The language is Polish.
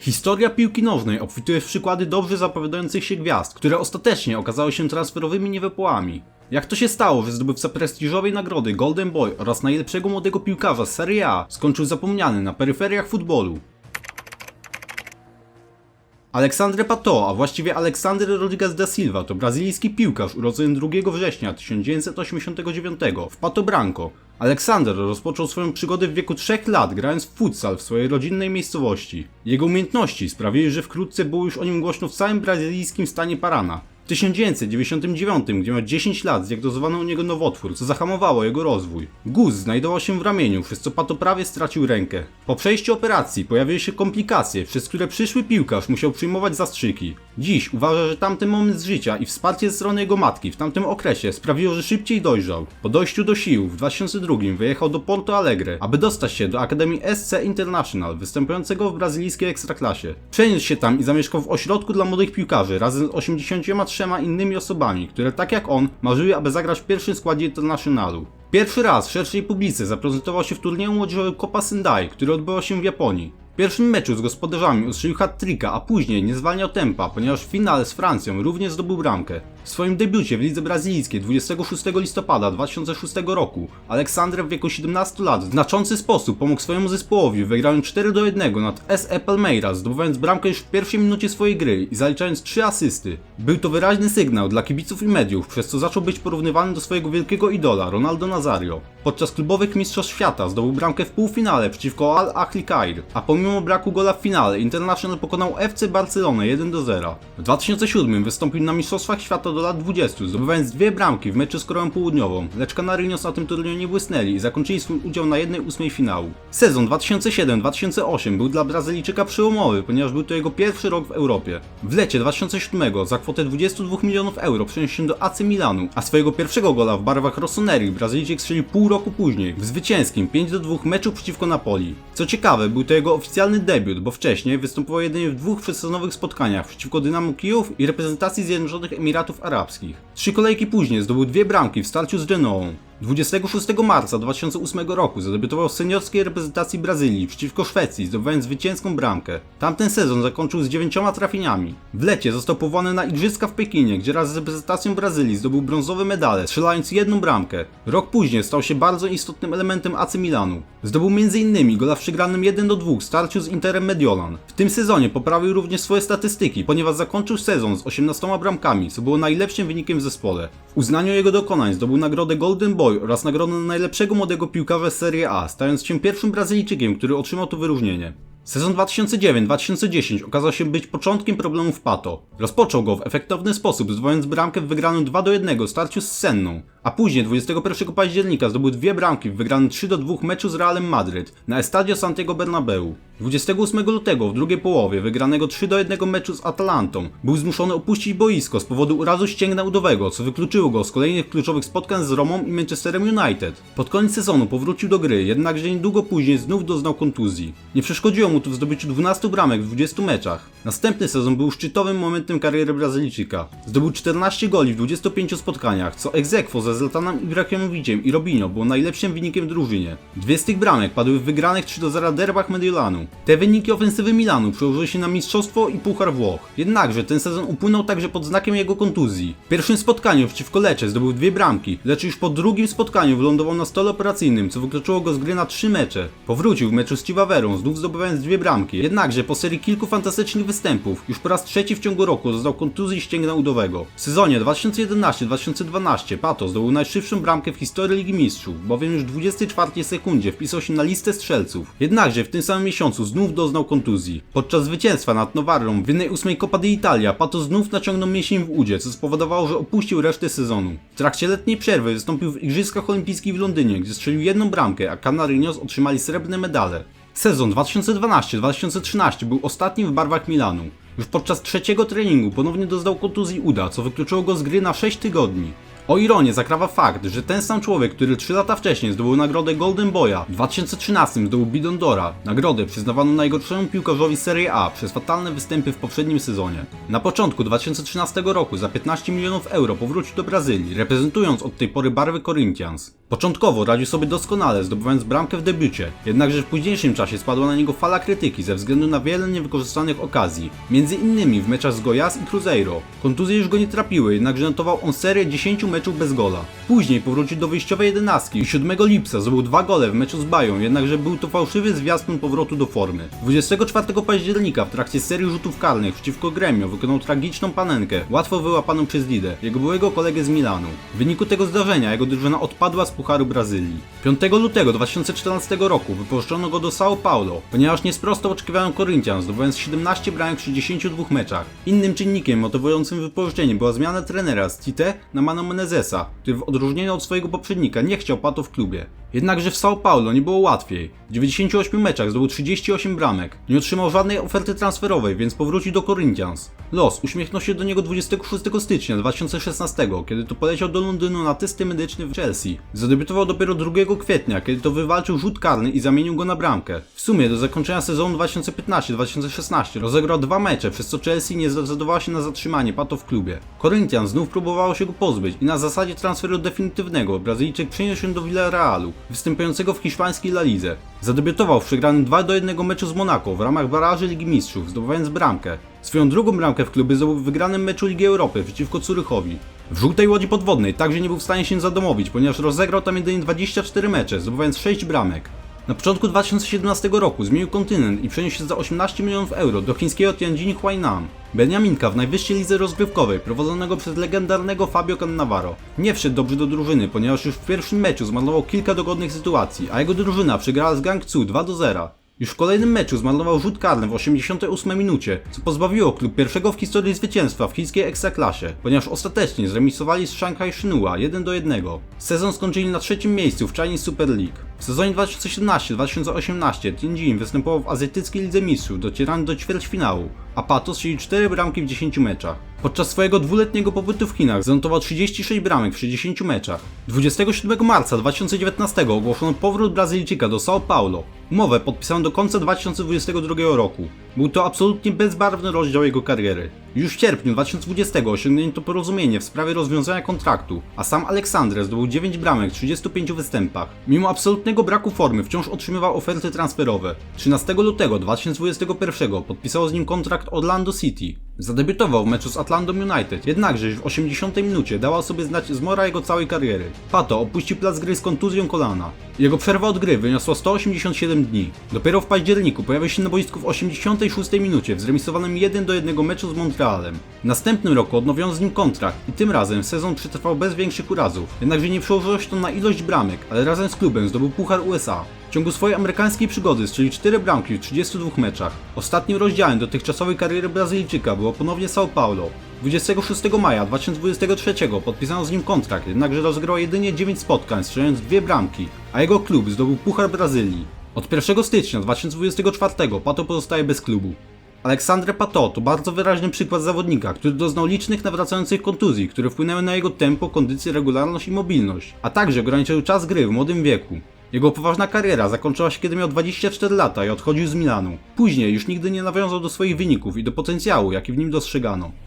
Historia piłki nożnej obfituje w przykłady dobrze zapowiadających się gwiazd, które ostatecznie okazały się transferowymi niewypłami. Jak to się stało, że zdobywca prestiżowej nagrody Golden Boy oraz najlepszego młodego piłkarza z Serie A skończył zapomniany na peryferiach futbolu? Alexandre Pato, a właściwie Alexander Rodriguez da Silva to brazylijski piłkarz urodzony 2 września 1989 w Pato Branco. Aleksander rozpoczął swoją przygodę w wieku 3 lat grając w futsal w swojej rodzinnej miejscowości. Jego umiejętności sprawiły, że wkrótce było już o nim głośno w całym brazylijskim stanie Parana. W 1999, gdzie miał 10 lat, zdiagnozowano u niego nowotwór, co zahamowało jego rozwój. Guz znajdował się w ramieniu, przez co Pato prawie stracił rękę. Po przejściu operacji pojawiły się komplikacje, przez które przyszły piłkarz musiał przyjmować zastrzyki. Dziś uważa, że tamten moment z życia i wsparcie ze strony jego matki w tamtym okresie sprawiło, że szybciej dojrzał. Po dojściu do sił w 2002 wyjechał do Porto Alegre, aby dostać się do Akademii SC International, występującego w brazylijskiej ekstraklasie. Przeniósł się tam i zamieszkał w ośrodku dla młodych piłkarzy razem z 83 innymi osobami, które tak jak on marzyły, aby zagrać w pierwszym składzie Internationalu. Pierwszy raz szerszej publice zaprezentował się w turnieju młodzieżowym Copa Sendai, który odbywał się w Japonii. W pierwszym meczu z gospodarzami ustrzelił hat-tricka, a później nie zwalniał tempa, ponieważ w finale z Francją również zdobył bramkę. W swoim debiucie w lidze brazylijskiej 26 listopada 2006 roku Aleksander w wieku 17 lat w znaczący sposób pomógł swojemu zespołowi, wygrając 4 do 1 nad SE Palmeiras, zdobywając bramkę już w pierwszej minucie swojej gry i zaliczając 3 asysty. Był to wyraźny sygnał dla kibiców i mediów, przez co zaczął być porównywany do swojego wielkiego idola Ronaldo Nazario. Podczas klubowych mistrzostw świata zdobył bramkę w półfinale przeciwko Al Ahli Kair, a pomimo braku gola w finale International pokonał FC Barcelonę 1 do 0. W 2007 wystąpił na mistrzostwach świata do lat 20, zdobywając dwie bramki w meczu z Koreą Południową, lecz Canarynios na tym turnieju nie błysnęli i zakończyli swój udział na 1-8 finału. Sezon 2007-2008 był dla Brazylijczyka przełomowy, ponieważ był to jego pierwszy rok w Europie. W lecie 2007 za kwotę 22 milionów euro przeniósł się do AC Milanu, a swojego pierwszego gola w barwach Rossoneri Brazylijczyk strzelił pół roku później, w zwycięskim 5 do 2 meczu przeciwko Napoli. Co ciekawe, był to jego oficjalny debiut, bo wcześniej występował jedynie w dwóch przedsezonowych spotkaniach przeciwko Dynamo Kijów i reprezentacji Zjednoczonych Emiratów Arabskich. Trzy kolejki później zdobył dwie bramki w starciu z Genoą. 26 marca 2008 roku zadebiutował w seniorskiej reprezentacji Brazylii przeciwko Szwecji, zdobywając zwycięską bramkę. Tamten sezon zakończył z dziewięcioma trafieniami. W lecie został powołany na Igrzyska w Pekinie, gdzie raz z reprezentacją Brazylii zdobył brązowe medale, strzelając jedną bramkę. Rok później stał się bardzo istotnym elementem AC Milanu. Zdobył m.in. gola w przegranym 1-2 starciu z Interem Mediolan. W tym sezonie poprawił również swoje statystyki, ponieważ zakończył sezon z 18 bramkami, co było najlepszym wynikiem w zespole. W uznaniu jego dokonań zdobył nagrodę Golden Boy oraz nagrodę na najlepszego młodego piłkarza z Serie A, stając się pierwszym Brazylijczykiem, który otrzymał to wyróżnienie. Sezon 2009-2010 okazał się być początkiem problemów Pato. Rozpoczął go w efektowny sposób, zdobywając bramkę w wygranym 2 do 1 starciu z Senną, a później 21 października zdobył dwie bramki w wygranym 3 do 2 meczu z Realem Madryt na Estadio Santiago Bernabeu. 28 lutego w drugiej połowie wygranego 3 do 1 meczu z Atalantą był zmuszony opuścić boisko z powodu urazu ścięgna udowego, co wykluczyło go z kolejnych kluczowych spotkań z Romą i Manchesterem United. Pod koniec sezonu powrócił do gry, jednakże niedługo później znów doznał kontuzji. Nie przeszkodziło mu to w zdobyciu 12 bramek w 20 meczach. Następny sezon był szczytowym momentem kariery Brazylijczyka. Zdobył 14 goli w 25 spotkaniach, co ex aequo ze Zlatanem Ibrahimoviciem i Robinho było najlepszym wynikiem w drużynie. Dwie z tych bramek padły w wygranych 3 do 0 derbach Mediolanu. Te wyniki ofensywy Milanu przełożyły się na mistrzostwo i puchar Włoch. Jednakże ten sezon upłynął także pod znakiem jego kontuzji. W pierwszym spotkaniu przeciwko Lecze zdobył dwie bramki, lecz już po drugim spotkaniu wylądował na stole operacyjnym, co wykluczyło go z gry na trzy mecze. Powrócił w meczu z Ciwaverą, znów zdobywając dwie bramki. Jednakże po serii kilku fantastycznych występów, już po raz trzeci w ciągu roku doznał kontuzji ścięgna udowego. W sezonie 2011-2012 Pato zdobył najszybszą bramkę w historii Ligi Mistrzów, bowiem już w 24 sekundzie wpisał się na listę strzelców. Jednakże w tym samym miesiącu znów doznał kontuzji. Podczas zwycięstwa nad Nowarą w 1-8 Coppa d'Italia Pato znów naciągnął mięsień w udzie, co spowodowało, że opuścił resztę sezonu. W trakcie letniej przerwy wystąpił w Igrzyskach Olimpijskich w Londynie, gdzie strzelił jedną bramkę, a Canarynios otrzymali srebrne medale. Sezon 2012-2013 był ostatnim w barwach Milanu. Już podczas trzeciego treningu ponownie doznał kontuzji uda, co wykluczyło go z gry na 6 tygodni. O ironię zakrawa fakt, że ten sam człowiek, który 3 lata wcześniej zdobył nagrodę Golden Boya, w 2013 zdobył Bidon d'Ora, nagrodę przyznawaną najgorszemu piłkarzowi Serie A przez fatalne występy w poprzednim sezonie. Na początku 2013 roku za 15 milionów euro powrócił do Brazylii, reprezentując od tej pory barwy Corinthians. Początkowo radził sobie doskonale, zdobywając bramkę w debiucie, jednakże w późniejszym czasie spadła na niego fala krytyki ze względu na wiele niewykorzystanych okazji, między innymi w meczach z Goiás i Cruzeiro. Kontuzje już go nie trapiły, jednakże notował on serię 10 meczów bez gola. Później powrócił do wyjściowej jedenastki i 7 lipca zdobył dwa gole w meczu z Bają, jednakże był to fałszywy zwiastun powrotu do formy. 24 października w trakcie serii rzutów karnych przeciwko Gremio wykonał tragiczną panenkę, łatwo wyłapaną przez Lidę, jego byłego kolegę z Milanu. W wyniku tego zdarzenia jego drużyna odpadła z Pucharu Brazylii. 5 lutego 2014 roku wypożyczono go do São Paulo, ponieważ nie sprostał oczekiwaniom Corinthians, zdobywając 17 bramek w 62 meczach. Innym czynnikiem motywującym wypożyczenie była zmiana trenera z Tite na Mano Menezesa, który w odróżnieniu od swojego poprzednika nie chciał Pato w klubie. Jednakże w São Paulo nie było łatwiej. W 98 meczach zdobył 38 bramek. Nie otrzymał żadnej oferty transferowej, więc powrócił do Corinthians. Los uśmiechnął się do niego 26 stycznia 2016, kiedy to poleciał do Londynu na testy medyczne w Chelsea. Zadebiutował dopiero 2 kwietnia, kiedy to wywalczył rzut karny i zamienił go na bramkę. W sumie do zakończenia sezonu 2015-2016 rozegrał dwa mecze, przez co Chelsea nie zdecydowała się na zatrzymanie Pato w klubie. Corinthians znów próbowało się go pozbyć i na zasadzie transferu definitywnego Brazylijczyk przeniósł się do Villarrealu, występującego w hiszpańskiej La. Zadebiutował w przegranym 2 do 1 meczu z Monaco w ramach baraży Ligi Mistrzów, zdobywając bramkę. Swoją drugą bramkę w klubie zdobył w wygranym meczu Ligi Europy przeciwko Curychowi. W żółtej łodzi podwodnej także nie był w stanie się zadomowić, ponieważ rozegrał tam jedynie 24 mecze, zdobywając 6 bramek. Na początku 2017 roku zmienił kontynent i przeniósł się za 18 milionów euro do chińskiego Tianjin Huainan. Beniaminka w najwyższej lidze rozgrywkowej, prowadzonego przez legendarnego Fabio Cannavaro. Nie wszedł dobrze do drużyny, ponieważ już w pierwszym meczu zmarnował kilka dogodnych sytuacji, a jego drużyna przegrała z Gangsu 2 do 0. Już w kolejnym meczu zmarnował rzut karny w 88 minucie, co pozbawiło klub pierwszego w historii zwycięstwa w chińskiej ekstraklasie, ponieważ ostatecznie zremisowali z Shanghai Shenhua 1 do 1. Sezon skończyli na trzecim miejscu w Chinese Super League. W sezonie 2017-2018 Tianjin występował w azjatyckiej Lidze Mistrzów, docierając do ćwierćfinału, a Pato strzelił 4 bramki w 10 meczach. Podczas swojego dwuletniego pobytu w Chinach zanotował 36 bramek w 60 meczach. 27 marca 2019 ogłoszono powrót Brazylijczyka do São Paulo. Umowę podpisano do końca 2022 roku. Był to absolutnie bezbarwny rozdział jego kariery. Już w sierpniu 2020 osiągnięto porozumienie w sprawie rozwiązania kontraktu, a sam Aleksandre zdobył 9 bramek w 35 występach. Mimo absolutnego braku formy wciąż otrzymywał oferty transferowe. 13 lutego 2021 podpisało z nim kontrakt Orlando City. Zadebiutował w meczu z Atlantą United, jednakże w 80 minucie dała sobie znać zmora jego całej kariery. Pato opuścił plac gry z kontuzją kolana. Jego przerwa od gry wyniosła 187 dni. Dopiero w październiku pojawił się na boisku w 86 minucie w zremisowanym 1 do 1 meczu z Montrealem. W następnym roku odnowiono z nim kontrakt i tym razem sezon przetrwał bez większych urazów. Jednakże nie przełożyło się to na ilość bramek, ale razem z klubem zdobył Puchar USA. W ciągu swojej amerykańskiej przygody strzelił 4 bramki w 32 meczach. Ostatnim rozdziałem dotychczasowej kariery Brazylijczyka było ponownie São Paulo. 26 maja 2023 podpisano z nim kontrakt, jednakże rozegrał jedynie 9 spotkań, strzelając dwie bramki, a jego klub zdobył Puchar Brazylii. Od 1 stycznia 2024 Pato pozostaje bez klubu. Aleksandre Pato to bardzo wyraźny przykład zawodnika, który doznał licznych nawracających kontuzji, które wpłynęły na jego tempo, kondycję, regularność i mobilność, a także ograniczyły czas gry w młodym wieku. Jego poważna kariera zakończyła się kiedy miał 24 lata i odchodził z Milanu. Później już nigdy nie nawiązał do swoich wyników i do potencjału, jaki w nim dostrzegano.